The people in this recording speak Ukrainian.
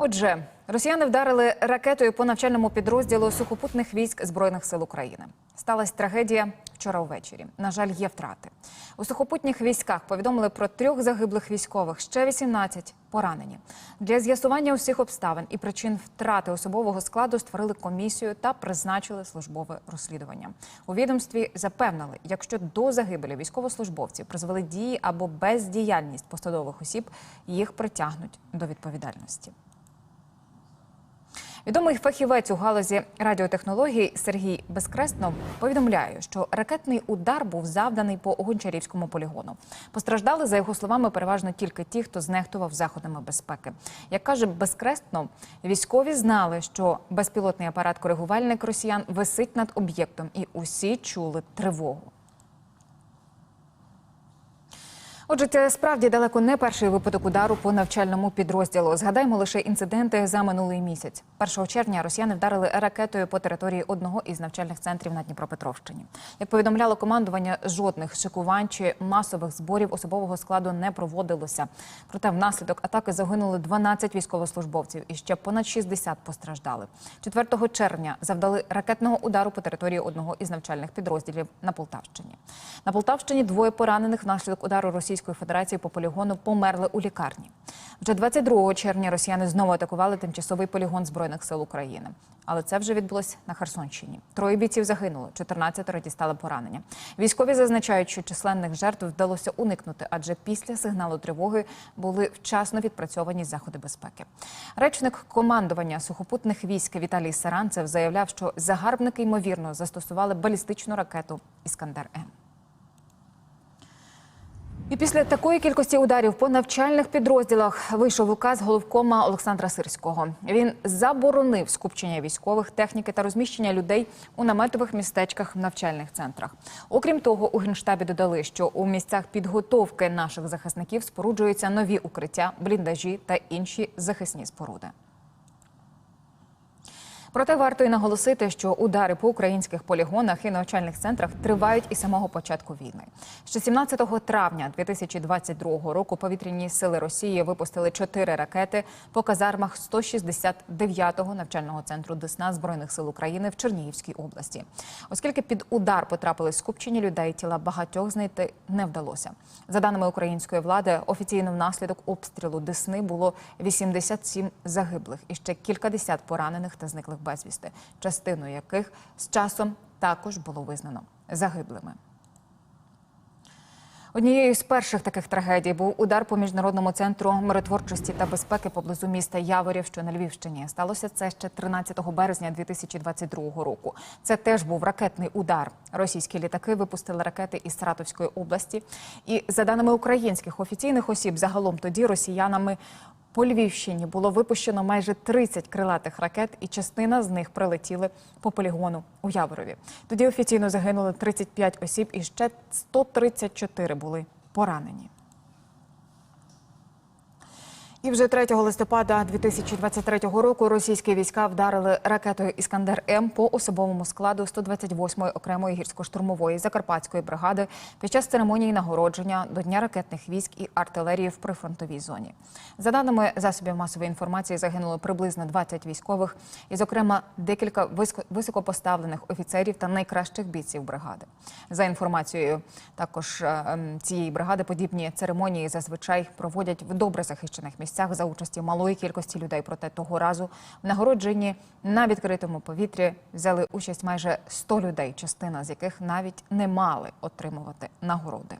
Отже, росіяни вдарили ракетою по навчальному підрозділу сухопутних військ збройних сил України. Сталася трагедія вчора увечері. На жаль, є втрати. У сухопутних військах повідомили про трьох загиблих військових, ще 18 поранені. Для з'ясування усіх обставин і причин втрати особового складу створили комісію та призначили службове розслідування. У відомстві запевнили, якщо до загибелі військовослужбовців призвели дії або бездіяльність посадових осіб, їх притягнуть до відповідальності. Відомий фахівець у галузі радіотехнологій Сергій Безкреснов повідомляє, що ракетний удар був завданий по Гончарівському полігону. Постраждали, за його словами, переважно тільки ті, хто знехтував заходами безпеки. Як каже Безкреснов, військові знали, що безпілотний апарат коригувальник росіян висить над об'єктом, і усі чули тривогу. Отже, це справді далеко не перший випадок удару по навчальному підрозділу. Згадаймо лише інциденти за минулий місяць. 1 червня росіяни вдарили ракетою по території одного із навчальних центрів на Дніпропетровщині. Як повідомляло командування, жодних шикувань чи масових зборів особового складу не проводилося. Проте внаслідок атаки загинули 12 військовослужбовців і ще понад 60 постраждали. 4 червня завдали ракетного удару по території одного із навчальних підрозділів на Полтавщині. На Полтавщині двоє поранених внаслідок удару Російської Федерації по полігону померли у лікарні. Вже 22 червня росіяни знову атакували тимчасовий полігон збройних сил України. Але це вже відбулось на Херсонщині. Троє бійців загинуло, 14 дістали поранення. Військові зазначають, що численних жертв вдалося уникнути, адже після сигналу тривоги були вчасно відпрацьовані заходи безпеки. Речник командування сухопутних військ Віталій Саранцев заявляв, що загарбники ймовірно застосували балістичну ракету Іскандер М. І після такої кількості ударів по навчальних підрозділах вийшов указ головкома Олександра Сирського. Він заборонив скупчення військових техніки та розміщення людей у наметових містечках в навчальних центрах. Окрім того, у генштабі додали, що у місцях підготовки наших захисників споруджуються нові укриття, бліндажі та інші захисні споруди. Проте варто й наголосити, що удари по українських полігонах і навчальних центрах тривають із самого початку війни. Ще 17 травня 2022 року повітряні сили Росії випустили чотири ракети по казармах 169-го навчального центру Десна збройних сил України в Чернігівській області. Оскільки під удар потрапили скупчені людей, тіла багатьох знайти не вдалося. За даними української влади, офіційно внаслідок обстрілу Десни було 87 загиблих і ще кількадесят поранених та зниклих безвісти, частину яких з часом також було визнано загиблими. Однією з перших таких трагедій був удар по міжнародному центру миротворчості та безпеки поблизу міста Яворів, що на Львівщині. Сталося це ще 13 березня 2022 року. Це теж був ракетний удар. Російські літаки випустили ракети із Саратовської області. І за даними українських офіційних осіб, загалом тоді росіянами по Львівщині було випущено майже 30 крилатих ракет, і частина з них прилетіли по полігону у Яворові. Тоді офіційно загинули 35 осіб, і ще 134 були поранені. І вже 3 листопада 2023 року російські війська вдарили ракетою Іскандер М по особовому складу 128-ї окремої гірсько-штурмової закарпатської бригади під час церемонії нагородження до Дня ракетних військ і артилерії в прифронтовій зоні. За даними засобів масової інформації, загинуло приблизно 20 військових, і, зокрема, декілька високо- високопоставлених офіцерів та найкращих бійців бригади. За інформацією також е, цієї бригади, подібні церемонії зазвичай проводять в добре захищених місцях за участі малої кількості людей. Проте того разу в нагородженні на відкритому повітрі взяли участь майже 100 людей, частина з яких навіть не мали отримувати нагороди.